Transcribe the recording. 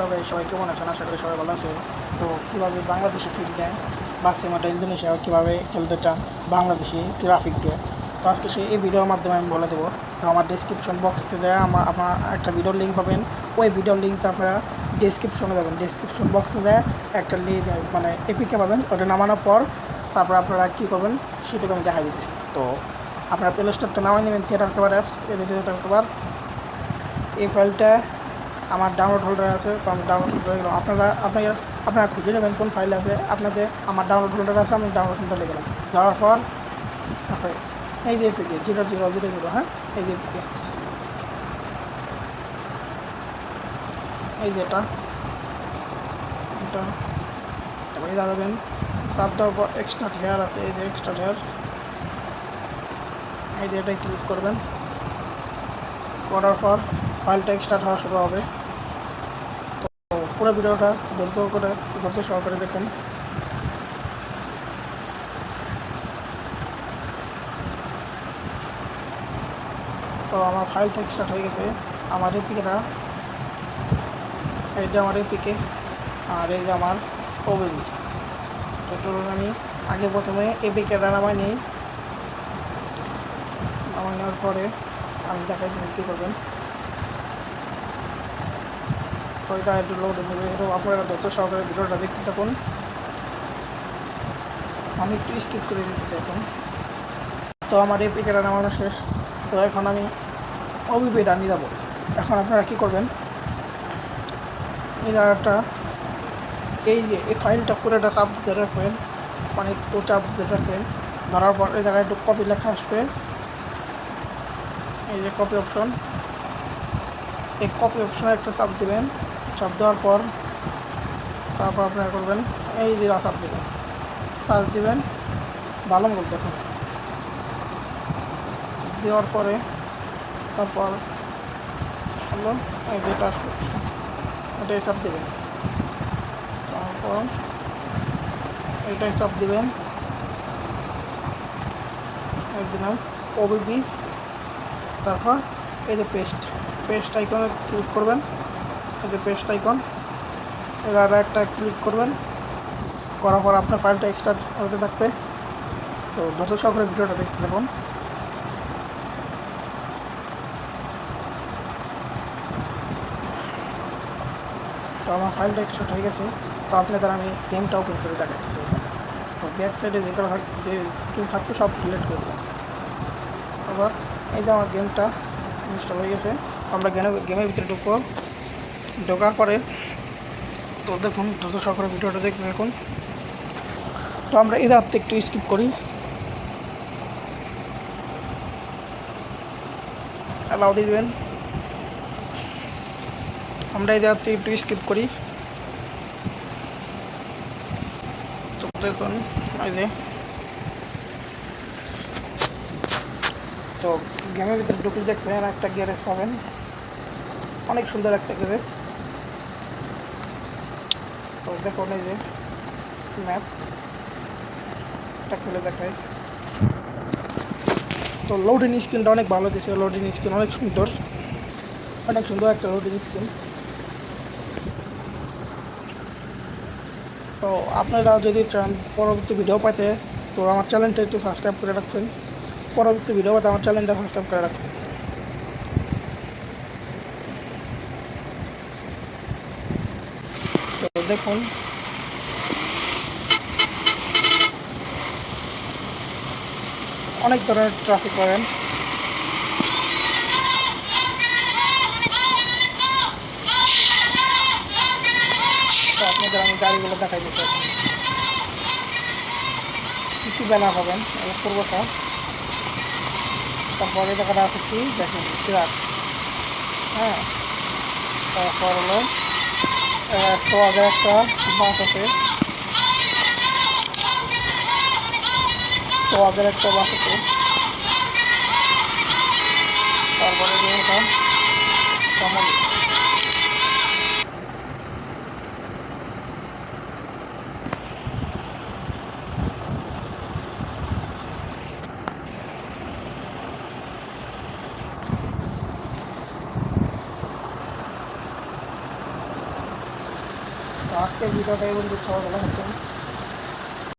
Hello সবাই কেমন আছেন? আশা করি সবাই ভালো আছে তো কীভাবে বাংলাদেশে দেয় বাসিমাটা ইন্দোনেশিয়া কীভাবে খেলতে চান বাংলাদেশি ট্রাফিক দিয়ে তো আজকে সেই এই ভিডিওর মাধ্যমে আমি বলে দেবো। তো আমার ডিসক্রিপশন বক্সতে দেওয়া আমার, আপনার একটা ভিডিওর লিঙ্ক পাবেন। ওই ভিডিওর লিঙ্কটা আপনারা ডিসক্রিপশনে দেবেন। ডিসক্রিপশন বক্সে দেয় একটা লিঙ্ক মানে এপিকে পাবেন। ওটা নামানোর পর তারপর আপনারা কী করবেন, সেটুকু আমি দেখা দিতেছি। তো আপনারা প্লে স্টোরটা নামাই নেবেন থিয়েটার কভার অ্যাপস এদের থিয়েটার কভার এই ফাইলটা আমার ডাউনলোড হোল্ডার আছে, তো আমি ডাউনলোড হোল্ডার গেলাম আপনারা আপনারা আপনারা খুঁজে নেবেন কোন ফাইল আছে। আপনাদের আমার ডাউনলোড হোল্ডার আছে, আমি ডাউনলোড হোল্ডারে গেলাম যাওয়ার পর, তারপরে এই যে APK zero zero zero zero হ্যাঁ? এই যে এপিকে। এই যে এটা। এটা। তারপরে যা দেবেন, সাব দেওয়ার পর এক্সট্রা হেয়ার আছে, এই যে এক্সট্রা হেয়ার এই যে এটাই ক্লিক করবেন। করার পর ফাইলটা এক্সট্রার্ট হওয়া শুরু হবে। তো পুরো ভিডিওটা ধৈর্য করে, ধৈর্য সহকারে দেখুন। তো আমার ফাইলটা এক্সট্রার্ট হয়ে গেছে। আমার এপিকেটা এই যে আমার এপিকে আর এই যে আমার ওবিবি তো চলুন আমি আগে প্রথমে এপিকেটা নামাই নিই। নামাই নেওয়ার পরে আমি দেখাই দিচ্ছি কী করবেন। ওইটা একটু লোড নেবে এটা আপনারা ধৈর্য সহকারে ভিডিওটা দেখতে থাকুন। আমি একটু স্কিপ করে দিতেছি এখন। তো আমার এই পিকেটা নামানো শেষ। তো এখন আমি ওবিপি রানিয়ে যাব। এখন আপনারা কী করবেন? এই জায়গাটা, এই যে এই ফাইলটা পুরোটা চাপ দিতে রাখবেন। মানে একটু চাপ দিতে রাখবেন। ধরার পর এই জায়গায় একটু কপি লেখা আসবে। এই যে কপি অপশন এই কপি অপশনে একটা চাপ দেবেন। চাপ দেওয়ার পর তারপর আপনারা করবেন, এই যে চাপ দেবেন পাঁচ দেবেন ভালো মতো দেখুন। দেওয়ার পরে তারপর হলো এই আসবে এটাই চাপ দেবেন। তারপর এটাই চাপ দেবেন। দিলাম ওবিবি তারপর এই যে পেস্ট পেস্ট আইকনে ক্লিক করবেন। এই যে পেস্ট আইকন এবার একটা ক্লিক করবেন। করার পর আপনার ফাইলটা এক্সট্রা হতে থাকবে। তো যত সহকারে ভিডিওটা দেখতে থাকুন। তো আমার ফাইলটা এক্সট্রা হয়ে গেছে। তো আপনাদের আমি গেমটা ওপেন করে দেখাচ্ছি। তো ব্যাক সাইডে যে কোনো থাক যে কিছু থাকবে, সব ডিলেট করে দেবেন আবার এই যে আমার গেমটা ইনস্টল হয়ে গেছে। আমরা গেমে গেমের ভিতরে ঢুকবো। ঢোকার পরে তো দেখুন, দ্রুত সহকারে ভিডিওটা দেখতে দেখুন তো আমরা এই রাত্রে একটু স্কিপ করি। অ্যালাউ দেবেন। আমরা এই রাত্রে একটু স্কিপ করি। তো দেখুন, এই যে। তো গেমের ভিতরে ঢুকে দেখবেন একটা গ্যারেজ পাবেন। অনেক সুন্দর একটা গ্যারেজ তো দেখুন এই যে ম্যাপ এটা খুলে দেখায় তো লোডিং স্ক্রিনটা অনেক ভালো দিয়েছে লোডিং স্ক্রিন অনেক সুন্দর। অনেক সুন্দর একটা লোডিং স্ক্রিন তো আপনারা যদি চান পরবর্তী ভিডিও পাইতে তো আমার চ্যানেলটা একটু সাবস্ক্রাইব করে রাখছেন। পরবর্তী ভিডিও পাতে আমার চ্যানেলটা সাবস্ক্রাইব করে রাখবেন দেখুন। অনেক ধরনের ট্রাফিক পাবেন। তো আপনাদের আমি গাড়িগুলো দেখাই দিচ্ছি কী কী ব্যানার পাবেন? পূর্বশা তারপরে দেখাটা আছে কি? দেখেন, ট্রাক। হ্যাঁ। তারপর হলো সোয়াগের একটা বাস আছে। সোয়াগের একটা বাস আছে। তারপরে যে এটা শ্যামলী তো আজকের ভিডিওটা